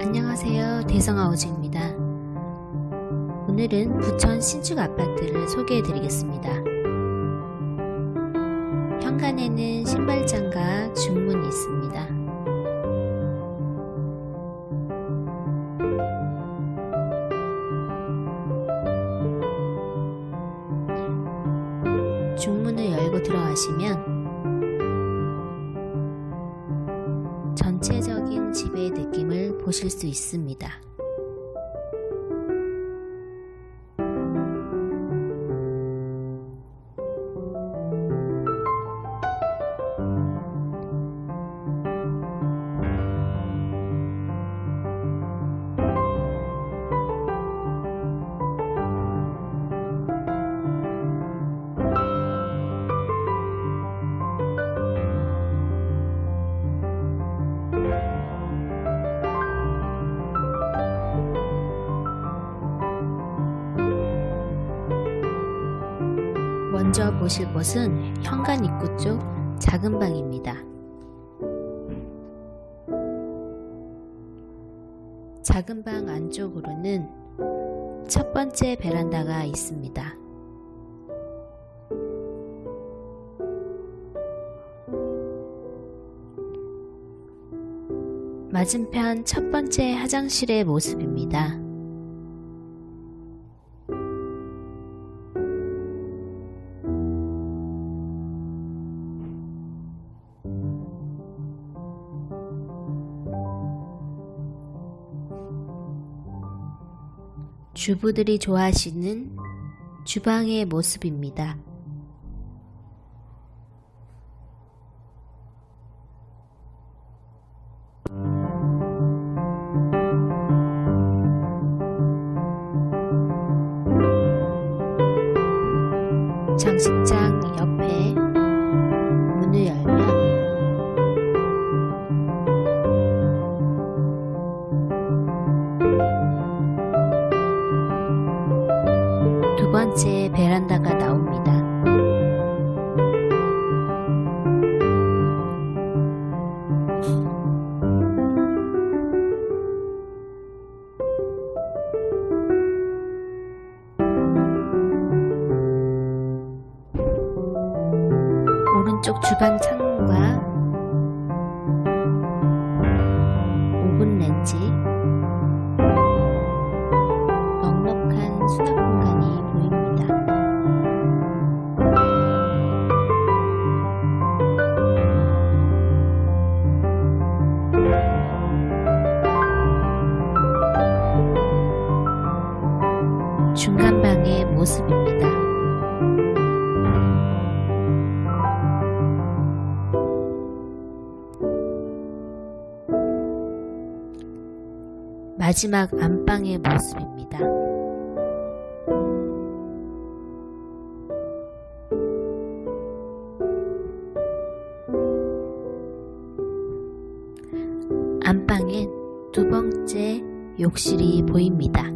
안녕하세요. 대성하우즈입니다. 오늘은 부천 신축 아파트를 소개해 드리겠습니다. 현관에는 신발장과 중문이 있습니다. 중문을 열고 들어가시면 전체적인 집의 느낌을 보실 수 있습니다. 먼저 보실 곳은 현관 입구 쪽 작은 방입니다. 작은 방 안쪽으로는 첫 번째 베란다가 있습니다. 맞은편 첫 번째 화장실의 모습입니다. 주부들이 좋아하시는 주방의 모습입니다. 번째 베란다가 나옵니다. 오른쪽 주방 창문과 중간방의 모습입니다. 마지막 안방의 모습입니다. 안방엔 두 번째 욕실이 보입니다.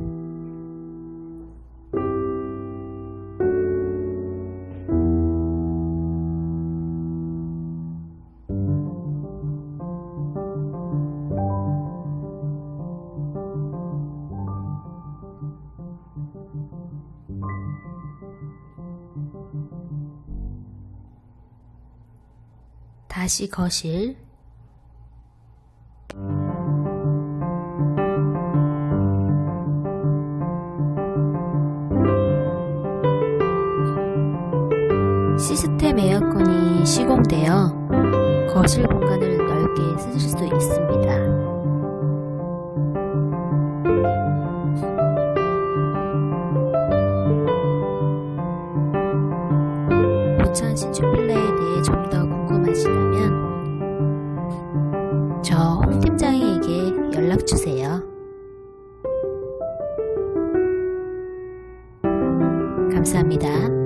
다시 거실 시스템 에어컨이 시공되어 거실 공간을 넓게 쓰실 수 있습니다. 부천 신축 빌라에 좀 더 궁금하시다면 저 홍 팀장에게 연락 주세요. 감사합니다.